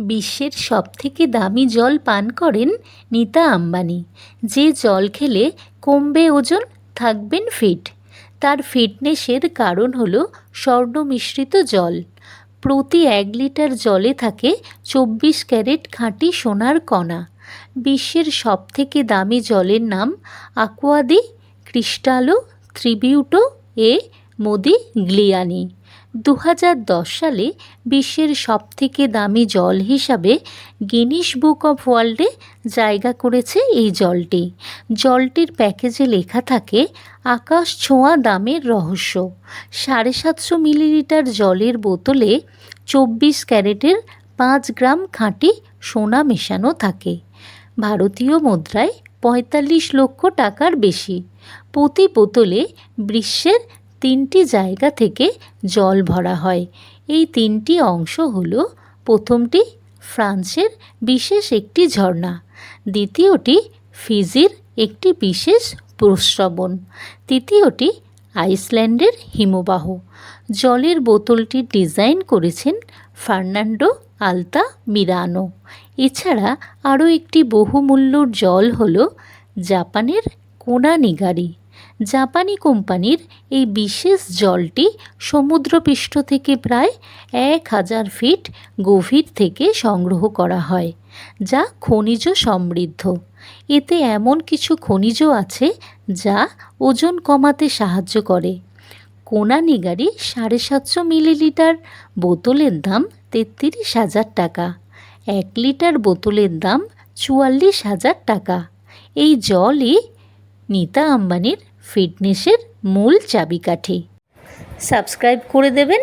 বিশ্বের সবথেকে দামি জল পান করেন নীতা আম্বানি। যে জল খেলে কমবে ওজন, থাকবেন ফিট তার ফিটনেসের কারণ হল স্বর্ণ মিশ্রিত জল। প্রতি এক লিটার জলে থাকে চব্বিশ ক্যারেট খাঁটি সোনার কণা। বিশ্বের সবথেকে দামি জলের নাম aqua ক্রিস্টালো ট্রিবিউটো এ, মোদি, গ্লিয়ানি। দু হাজার দশ সালে বিশ্বের সবথেকে দামি জল হিসাবে গিনিস বুক অফ ওয়ার্ল্ডে জায়গা করেছে এই জলটি। জলটির প্যাকেজে লেখা থাকে, আকাশ ছোঁয়া দামের রহস্য। সাড়ে সাতশো মিলিলিটার জলের বোতলে চব্বিশ ক্যারেটের পাঁচ গ্রাম খাঁটি সোনা মেশানো থাকে। ভারতীয় মুদ্রায় পঁয়তাল্লিশ লক্ষ টাকার বেশি। প্রতি বোতলে বিশ্বের তিনটি জায়গা থেকে জল ভরা হয়। এই তিনটি অংশ হল প্রথমটি ফ্রান্সের বিশেষ একটি ঝর্ণা, দ্বিতীয়টি ফিজির একটি বিশেষ প্রস্রবণ, তৃতীয়টি আইসল্যান্ডের হিমবাহ। জলের বোতলটি ডিজাইন করেছেন ফার্নান্ডো আলতা মিরানো এছাড়া আরও একটি বহুমূল্যর জল হল জাপানের কোনানিগারি। জাপানি কোম্পানির এই বিশেষ জলটি সমুদ্রপৃষ্ঠ থেকে প্রায় এক হাজার ফিট গভীর থেকে সংগ্রহ করা হয়, যা খনিজ সমৃদ্ধ। এতে এমন কিছু খনিজ আছে যা ওজন কমাতে সাহায্য করে। কোনানিগারি সাড়ে সাতশো মিলিলিটার বোতলের দাম তেত্রিশ হাজার টাকা, এক লিটার বোতলের দাম চুয়াল্লিশ হাজার টাকা। এই জলই নীতা আম্বানির ফিটনেসের মূল চাবিকাঠি। সাবস্ক্রাইব করে দেবেন।